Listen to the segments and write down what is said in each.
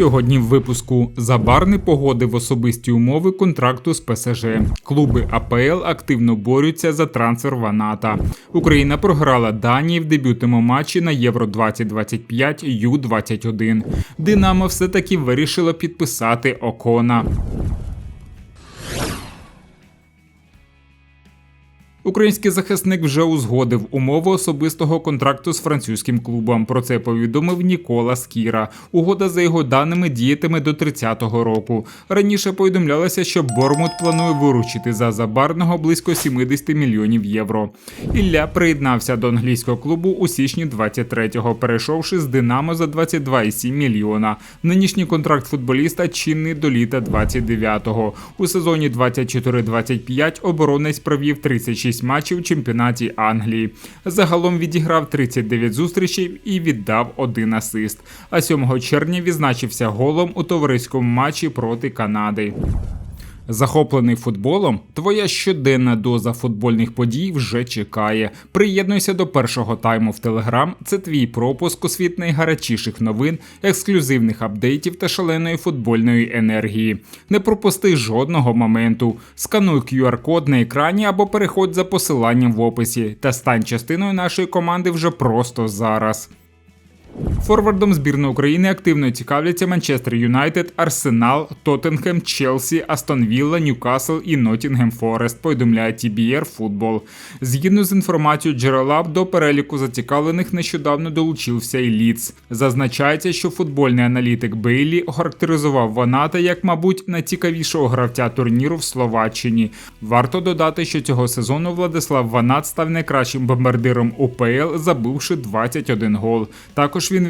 Сьогодні в випуску Забарни погодив особисті умови контракту з ПСЖ. Клуби АПЛ активно борються за трансфер Ваната. Україна програла Данії в дебютному матчі на Євро 2025 Ю-21. Динамо все таки вирішило підписати Окона. Український захисник вже узгодив умови особистого контракту з французьким клубом. Про це повідомив Нікола Скіра. Угода за його даними діятиме до 30-го року. Раніше повідомлялося, що Бормут планує виручити за забарного близько 70 мільйонів євро. Ілля приєднався до англійського клубу у січні 23-го, перейшовши з Динамо за 22,7 мільйона. Нинішній контракт футболіста чинний до літа 29-го. У сезоні 24-25 оборонець провів 36 6 матчів у чемпіонаті Англії. Загалом відіграв 39 зустрічей і віддав один асист. А 7 червня відзначився голом у товариському матчі проти Канади. Захоплений футболом, твоя щоденна доза футбольних подій вже чекає. Приєднуйся до першого тайму в Телеграм. Це твій пропуск у світ найгарячіших новин, ексклюзивних апдейтів та шаленої футбольної енергії. Не пропусти жодного моменту. Скануй QR-код на екрані або переходь за посиланням в описі та стань частиною нашої команди вже просто зараз. Форвардом збірної України активно цікавляться Манчестер Юнайтед, Арсенал, Тоттенхем, Челсі, Астон Вілла, Ньюкасл і Ноттінгем Форест. Повідомляє TBR Футбол. Згідно з інформацією джерела до переліку зацікавлених нещодавно долучився і Ліц. Зазначається, що футбольний аналітик Бейлі охарактеризував Ваната як, мабуть, найцікавішого гравця турніру в Словаччині. Варто додати, що цього сезону Владислав Ванат став найкращим бомбардиром УПЛ, забивши 21 гол. Також він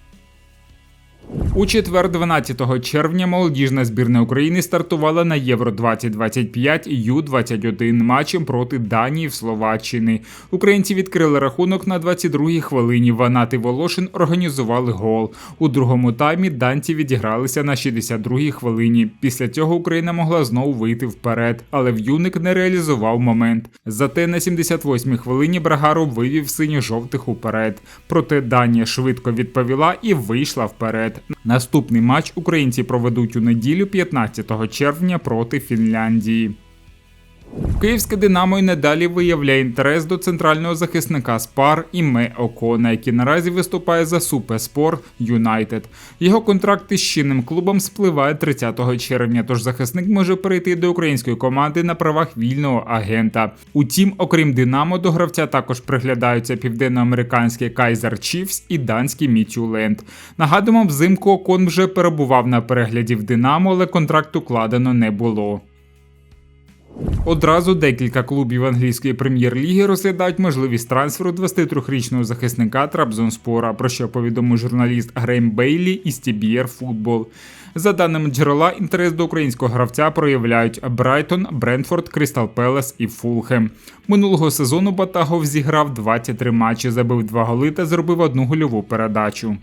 У четвер, 12 червня, молодіжна збірна України стартувала на Євро 2025 Ю-21 матчем проти Данії в Словаччини. Українці відкрили рахунок на 22-й хвилині. Ванат і Волошин організували гол. У другому таймі данці відігралися на 62-й хвилині. Після цього Україна могла знову вийти вперед, але в'юник не реалізував момент. Зате на 78-й хвилині Брагару вивів синьо-жовтих уперед. Проте Данія швидко відповіла і вийшла вперед. Наступний матч українці проведуть у неділю 15 червня проти Фінляндії. Київське Динамо й надалі виявляє інтерес до центрального захисника Спар Іме Окона, який наразі виступає за Суперспор Юнайтед. Його контракт із чинним клубом спливає 30 червня, тож захисник може перейти до української команди на правах вільного агента. Утім, окрім Динамо, до гравця також приглядаються південноамериканський Кайзер Чіфс і данський Мітюленд. Нагадуємо, взимку Окон вже перебував на перегляді в Динамо, але контракт укладено не було. Одразу декілька клубів англійської прем'єр-ліги розглядають можливість трансферу 23-річного захисника Трабзонспора, про що повідомив журналіст Грейм Бейлі із TBR Футбол. За даними джерела, інтерес до українського гравця проявляють Брайтон, Брентфорд, Крістал Пелес і Фулхем. Минулого сезону Батагов зіграв 23 матчі, забив 2 голи та зробив одну гольову передачу.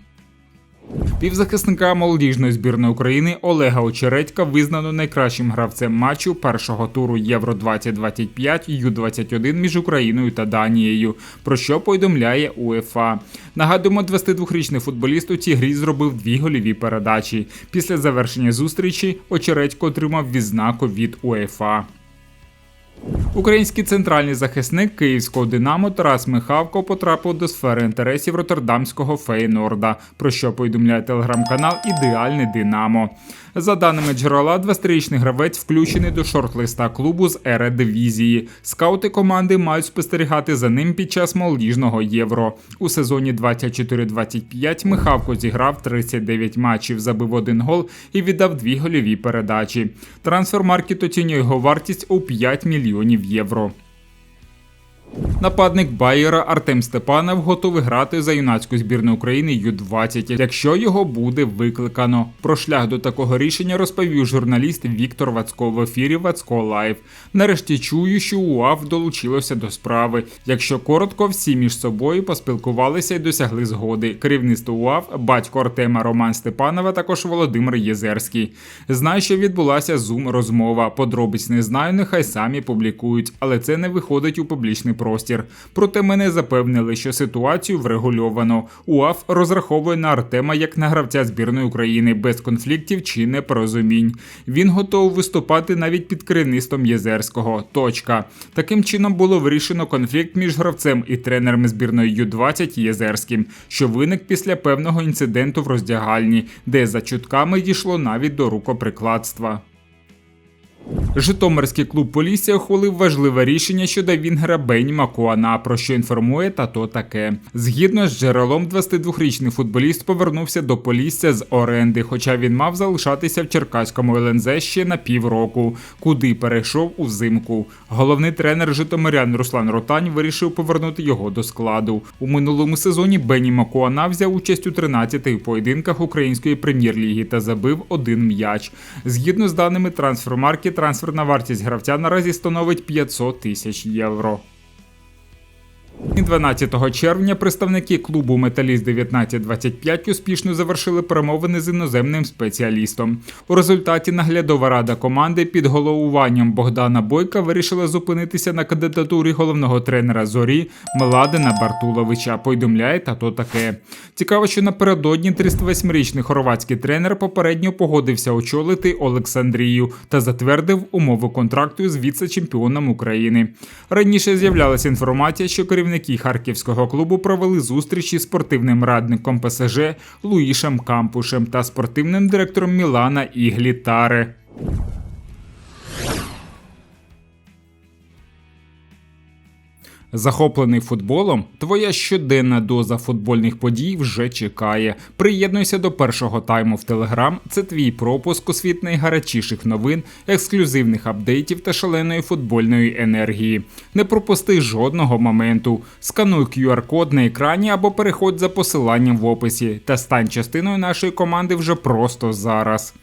Півзахисника молодіжної збірної України Олега Очередька визнано найкращим гравцем матчу першого туру Євро 2025 Ю-21 між Україною та Данією, про що повідомляє УЕФА. Нагадуємо, 22-річний футболіст у цій грі зробив дві голіві передачі. Після завершення зустрічі Очередько отримав відзнаку від УЕФА. Український центральний захисник київського Динамо Тарас Михавко потрапив до сфери інтересів Роттердамського Фейнорда, про що повідомляє телеграм-канал Ідеальне Динамо. За даними джерела, 20-річний гравець включений до шорт-листа клубу з ери дивізії. Скаути команди мають спостерігати за ним під час молодіжного євро. У сезоні 24-25 Михавко зіграв 39 матчів, забив один гол і віддав дві гольові передачі. Трансфер маркет оцінює його вартість у 5 мільйонів євро. Нападник Байера Артем Степанов готовий грати за юнацьку збірну України Ю-20, якщо його буде викликано. Про шлях до такого рішення розповів журналіст Віктор Вацко в ефірі Вацко Лайв. Нарешті чую, що УАВ долучилося до справи. Якщо коротко, всі між собою поспілкувалися і досягли згоди. Керівництво УАВ, батько Артема Роман Степанова, також Володимир Єзерський. Знаю, що відбулася зум розмова. Подробиць не знаю, нехай самі публікують, але це не виходить у публічний простір. Проте мене запевнили, що ситуацію врегульовано. УАФ розраховує на Артема як на гравця збірної України без конфліктів чи непорозумінь. Він готовий виступати навіть під керівництвом Єзерського. Точка. Таким чином було вирішено конфлікт між гравцем і тренером збірної Ю-20 Єзерським, що виник після певного інциденту в роздягальні, де за чутками дійшло навіть до рукоприкладства. Житомирський клуб Полісся ухвалив важливе рішення щодо Вінгера Бені Макуана, про що інформує тато таке. Згідно з джерелом, 22-річний футболіст повернувся до Полісся з оренди, хоча він мав залишатися в Черкаському ЛНЗ ще на півроку, куди перейшов узимку. Головний тренер Житомирян Руслан Ротань вирішив повернути його до складу. У минулому сезоні Бені Макуана взяв участь у 13 поєдинках української прем'єр-ліги та забив один м'яч. Згідно з даними трансфермарки, трансферна вартість гравця наразі становить 500 тисяч євро. 12 червня представники клубу Металіст 1925 успішно завершили перемовини з іноземним спеціалістом. У результаті наглядова рада команди під головуванням Богдана Бойка вирішила зупинитися на кандидатурі головного тренера зорі Меладина Бартуловича. Повідомляє тато таке. Цікаво, що напередодні 308-річний хорватський тренер попередньо погодився очолити Олександрію та затвердив умови контракту з віце-чемпіоном України. Раніше з'являлася інформація, що керівники харківського клубу провели зустрічі з спортивним радником ПСЖ Луїшем Кампушем та спортивним директором Мілана Іглі Таре. Захоплений футболом, твоя щоденна доза футбольних подій вже чекає. Приєднуйся до першого тайму в Телеграм. Це твій пропуск у світ найгарячіших новин, ексклюзивних апдейтів та шаленої футбольної енергії. Не пропусти жодного моменту. Скануй QR-код на екрані або переходь за посиланням в описі та стань частиною нашої команди вже просто зараз.